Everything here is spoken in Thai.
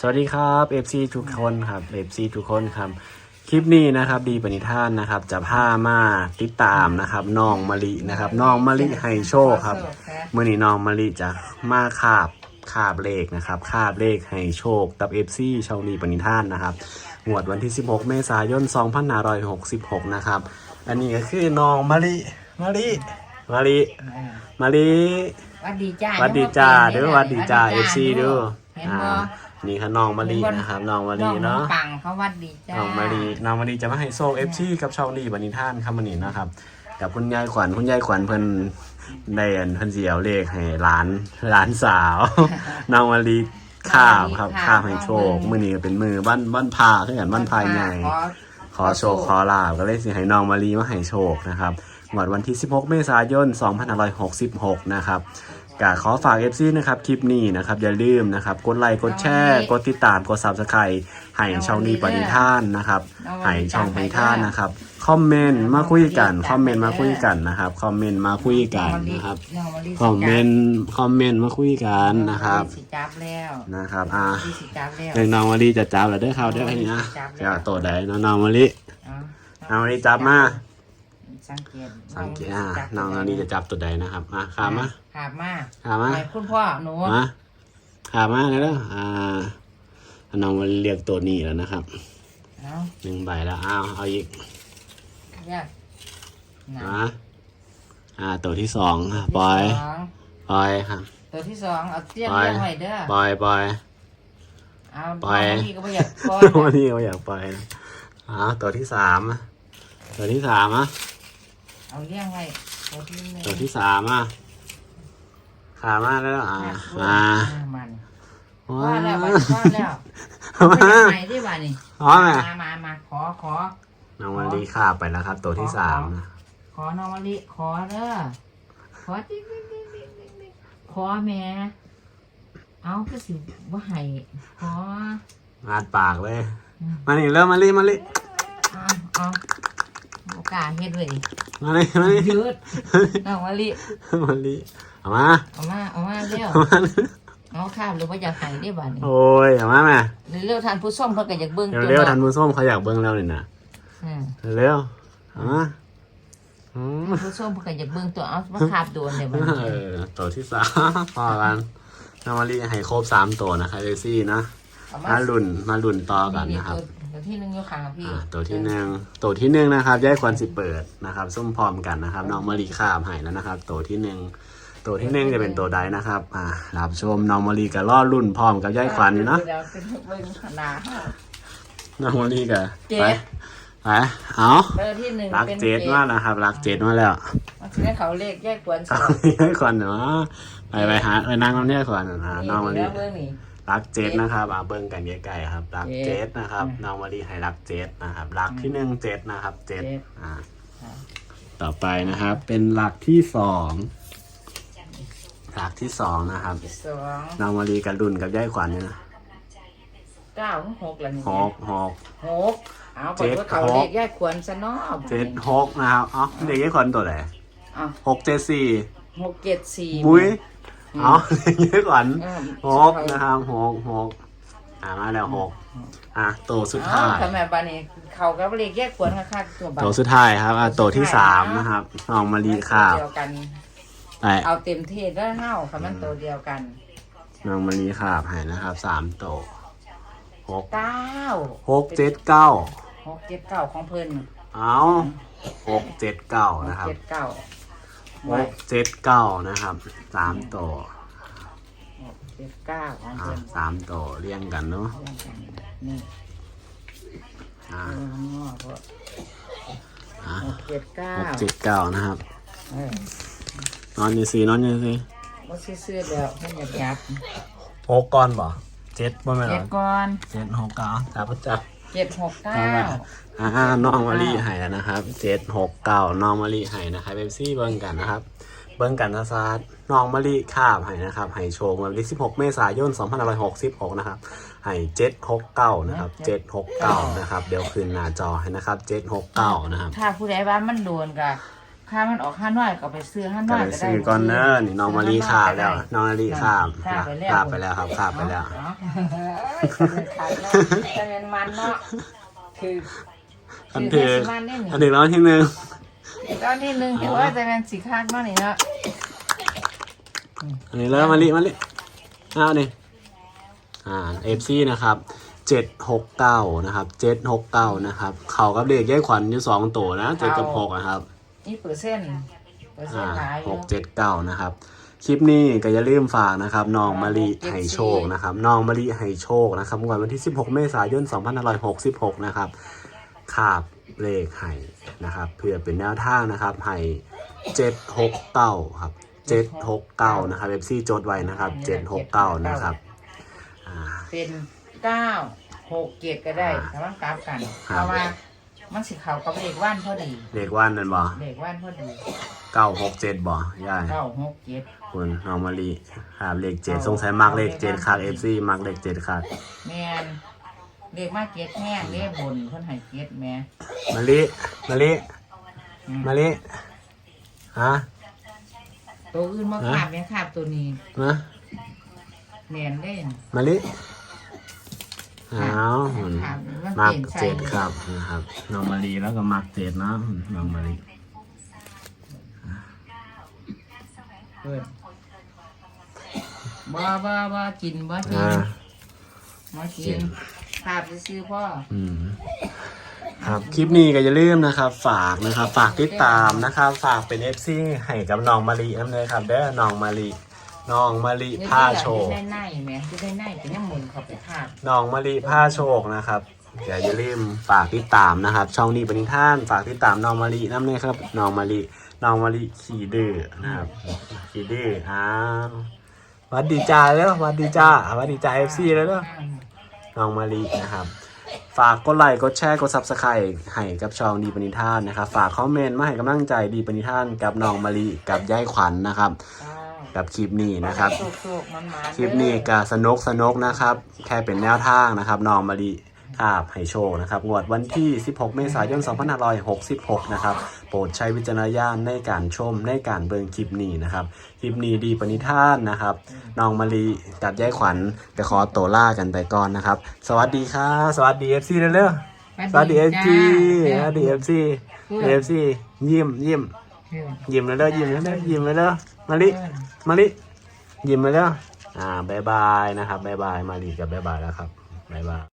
สวัสดีครับ FC ทุกคนครับ FC ทุกคนครับ คลิปนี้นะครับดีปณิธานนะครับ จะพามาติดตามนะครับน้องมะลินะครับน้องมะลิไฮโชคครับเมื่อนี้น้องมะลิจะมาคาบคาบเลขนะครับคาบเลขไฮโชคกับ FC ช่องดีปณิธานนะครับงวดวันที่ 16 เมษายน 2566 นะครับ อันนี้ก็คือน้องมะลิมะลิมะลิมะลิวัดดีจ้าหวัดดีจ้าเด้อหวัดดีจ้า FC เด้อเห็นอ่าบ่ นี่ค่ะน้องมะลินะครับน้องมะลิเนาะองปังเขาวัดดีจ้าน้องมะลิน้องมะลิจะมาให้โซ่เอฟซีกับช่องดีบันนิท่านครับมันนี้นะครับกับคุณยายขวัญคุณยายขวัญเพิ่นได้อันเพิ่นสิเอาเลขให้หลานหลานสาว น้องมะลิข้าวครับข้าวให้โชคมื้อนี้ก็เป็นมือบ้านบ้านพาคือกันบ้านพายใหญ่ขอขอโชคขอลาบก็เลยสิให้น้องมารีมาให้โชคนะครับงวดวันที่ 16 เมษายน 2566 นะครับ กขอฝาก FC นะครับคลิปนี้นะครับอย่าลืมนะครับกดไลค์กดแชร์กดติดตามกด Subscribe ให้ช่องนี้ปฏิท่านนะครับให้ช่องปฏิท่านนะครับคอมเมนต์มาคุยกันคอมเมนต์มาคุยกันนะครับคอมเมนต์มาคุยกันนะครับน้องมะลิคอมเมนต์คอมเมนต์มาคุยกันนะครับสิจับแล้วนะครับอ่าสิจับแล้วเรื่องน้องมารีจะจับแล้วเด้อครับเด้อให้นะจะโตได้น้องมารีเอาน้องมารีจับมา สังเกตสังเกตอ่าน้องอันนี้จะจับตัวใดนะครับมาขามาขาบมาขามาไปคุณพ่อหนูมาขามาเลยเด้ออ่าน้องมาเรียกตัวนี้แล้วนะครับเอาหนึ่งใบแล้วอ้าวเอาอีกแยกนะมาอ่าตัวที่สองอะปล่อยที่สงปล่อยครับตัวที่สองเอาเตี้ยนปล่อยเลี้ยงไว้เด้อปล่อยปล่อยเอาปล่อยน้งมะลิก็ไม่อยากปล่อยวันนี้เขาอยากปล่อยนะอ่าตัวที่สามอะตัวที่สามอะ เอาเลี้ยงไว้ตัวที่หนึ่งตัวที่สามอะขามาแล้วอ่ามามามันว่าแล้วบัดว่าแล้วมาไม่ได้ไหนที่บ้านนี่อ๋อแม่มามามาขอขอน้องมารีขาบไปแล้วครับ ตัวที่สามนะขอน้องมะลิขอเด้อขอติ๊กติ๊กติ๊กติ๊กติ๊กติ๊กขอแม่เอาก็สิว่าให้ของัดปากเลยอืมมานี่เริ่มมาลีมาลีเอาเอา โอกาสเฮ็ดเลยมาลีมาลียืดน้องมะลิมาลีเอามาเอามาเอามาเร็วเอามาเอาข้ามหรือว่าอยากให้ได้บ้านนี่โอ้ยเอามาแม่เร็วๆทานผู้ส้มเพิ่นก็อยากเบิ่งเร็วเร็วๆทันมือส้มเขาอยากเบิ้งแล้วนี่นะอืมเร็วๆเอามาอืมผู้ส้มเพิ่นก็อยากเบิ่งตัวเอามาคาบโดนเดี๋ยวบัดเอนี้อตัวที่สามพอกันน้องมาลีให้ครบสามตัวนะครับเอซี่นะเอามาลุ่นมาลุ่นต่อกันนะครับ ตัวที่หนึ่งอยู่ข้างพี่อ่าตัวที่หนึ่งตัวที่หนึ่งนะครับย้ายควันสิเปิดนะครับส้มพร้อมกันนะครับน้องมารีข้ามให้แล้วนะครับ ตัวที่หนึ่งตัวที่หนึ่งจะเป็นตัวใดนะครับอ่ารับชมน้องมารีกับล่อรุ่นพร้อมกับย้ายควันอยู่เนาะ เดี๋ยวเป็นเบิ่งขนาด น้องมารีกับเจ็ด ไปไปเอาเบอร์ที่หนึ่งรักเป็นเจ็ดมากนะครับ รักเจ็ดมาแล้วมันจะได้เขาเลขแยกกวนสเอาองย้ายควันเนาะไปไปหาไปนั่งน้องเนี่ยควันอ่าน้องมารีแล้วเบอร์นี่ รักเจ็ดนะครับอ่าเบิ้งกันใกล้ๆครับ รักเจ็เจ็ดดนะครับอืมน้องมารีให้รักเจ็ดนะครับรักที่หนึ่งเจ็ดนะครับเจ็ดเจ็ดอ่าอ่าต่อไปนะครับ เป็นหลักที่สองหลักที่สองนะครับสองนางมารีกับรุ่นกับย่ายขวัญเนี่ยนะเก้าหกแล้วนี่หกหกหกเอาเจ็เปิดดว่าเขาหกเลขแยกควรซะเนาะเจ็ดหกนะครับเอ๋อเด็กย่ายขวัญตัวไหนเอาหกเจ็ดสี่หกเจ็ดสี่มุ้ยเอ๋อเด็กย่ายขวัญเออหกนะครับหกหกอ่ามาแล้วหกอะตัวสุดเอาท้ายทำไมบ้านนี้เขากับเลขแยกควรค่ะตัวบ้านตัวสุดท้ายครับอะตัวที่สามนะครับน้องมารีข้าวเดียวกันไปเอาเต็มที่แล้วเท่าค่ะมันตัวเดียวกันน้องมารีข้าวให้นะครับสามตัวหกเก้าหกเจ็ดเก้าหกเจ็ดเก้าของเพิ่นเอาหกเจ็ดเก้านะครับเจ็ดเก้าหก เจ็ดเก้านะครับสามตัวเจ็ดเก้าของอ่าเพิ่นสามตัวเรียงกันเนาะนี่อ่าเออข้างนอกก็อ่าหกเจ็ดเก้าหกเจ็ดเก้านะครับ เออนอนอยี่สี่นอนอยี่สี่ว่าซื้อๆแล้วเพิ่นอยากยับหกก้อนบ่เจ็ดบ่แม่นเจ็เหรดอก่อนเจ็ดหกเก้าจับประจับ เจ็ดหกเก้าอ่าน้องมารีไห้แล้วนะครับเจ็ดหกเก้าน้องมารีไห้นะครับเบปซี่เบิ้งกันนะครับ เบิ้งกันซาซาดน้องมารีคาบไห้นะครับไห้โชว์วันที่สิบหกเมษายนสองพันหกสิบหกนะครับไห้เจ็ดหกเก้านะครับเจ็ดหกเก้านะครับ เดี๋ยวคืนหน้าจอให้นะครับเจ็ดหกเก้านะครับ ถ้าผู้ใดว่ามันโดนก็ ค่ามันออกห้าน้อยก็ไปซื้อห้าน้ก็อยไปก็ได้ซื้อก่อนเนอะนี่น้องมารีข้ามแล้ว น้องมารีข้ามข้ามไปแล้วข้ามไปแล้วครับข้ามไปแล้ว เนาะขายแล้วจะเป็นมันเนาะคืออันถือมันนี่อันถือร้อนที่หนึ่งตอนที่หนึ่งถือว่าจะเป็นสีคักเนาะนี่เนาะอันนี้แล้วมารีมารีเอานี่อ่าเอฟซีนะครับเจ็ดหกเก้านะครับเจ็ดหกเก้านะครับ เขากับเด็กแยกขวัญอยู่สองตัวนะเจ็ดกับหกนะครับ นี่เปอร์เซ็นต์เปอร์เซ็นอ่าต์หลายอหยู่กเจ็ดเก้านะครับ คลิปนี้ก็อย่าลืมฝากนะครับน้องมารีไห้โชคนะครับน้องมารีไห้โชคนะครับวันวันที่ 16 เมษายน 2566 นะครับขาบเลขไห้นะครับ เพื่อเป็นแนวทางนะครับไห้769 ครับ 769 นะครับเอฟซีจดไว้นะครับ 769 นะครับอ่า เป็นเก้าหกเจ็ดก็ได้แต่มันกลับกันครับเพราะว่า มันสิเขากับเด็กว่านพอดีเลขว่านนั่นบ่เด็กว่านพอดี967บ่ยายเก้าหกเจ็ดคุณน้องมารีครับเลขเจ็ดสงสัยมักเลขเจ็ดขาดเอฟซีมักเลขเจ็ดขาดแมนเด็กมาเก็ตแห้งเด็กบนเพิ่นให้เก็ตแหม่มาลิมาลิอืมมาลิฮะตัวอื่นมาขาบแม่ขาบตัวนี้นะแมนเล่นมาลิ อ้าวหุ่นขาบมันมักเปลี่ยนใส่เจ็ดครับนะครับน้องมาลีแล้วก็มักเจ็ดนะน้องมาลีเปิดบ่บ่บ่กินบ่กิอ่านบ่กินขาบซื้อๆพ่อ อืมครับคลิปนี้ก็อย่าลืมนะครับ ฝากนะครับ ฝากติดตามนะครับ ฝากเป็นเอฟซีให้กับน้องมาลีนั่นเลยครับเด้อน้องมาลี น้องมาลีผ้าโชว์ได้ในแหม่ที่ได้ในเป็นยังหมุนเข้าไปขาบน้องมาลีผ้าโชคนะครับอย่าอย่าลืมฝากติดตามนะครับ ช่องนี้ปณิท่านฝากติดตามน้องมาลีน้ำเนี่ยครับน้องมาลีน้องมาลีขี่ดื้อนะครับขี่ดื้ออ้าวหวัดดีจ้าแล้วหวัดดีจ้าหวัดดีจ้าเอฟซีแล้วเด้อน้องมาลีนะครับ ฝากกดไลค์กดแชร์กดซับสไครต์ให้กับช่องดีปณิท่านนะครับ ฝากคอมเมนต์มาให้กำลังใจดีปณิท่านกับน้องมาลีกับยายขวัญนะครับ กับคลิปนี้นะครับโศกๆมันมาคลิปนี้ก็สนุกสนุกนะครับ แค่เป็นแนวทางนะครับน้องมารีคาบไฮโชว์นะครับงวดวันที่ 16 เมษายน 2566 นะครับ โปรดใช้วิจารณญาณในการชมในการเบิ่งคลิปนี้นะครับ คลิปนี้ดีปณิธานนะครับ น้องมารีกับยายขวัญจะขอตัวล่ากันไปก่อนนะครับ สวัสดีครับสวัสดี FC เร็วๆสวัสดี FC สวัสดี FC FC ยิ้มยิ้มยิ้มเร็วๆยิ้มเร็วๆยิ้มเร็วๆ มาลีมาลิยิ้มมาแล้ว อ่าบายบายนะครับบายบายมาลีกับบายบายแล้วครับบายบาย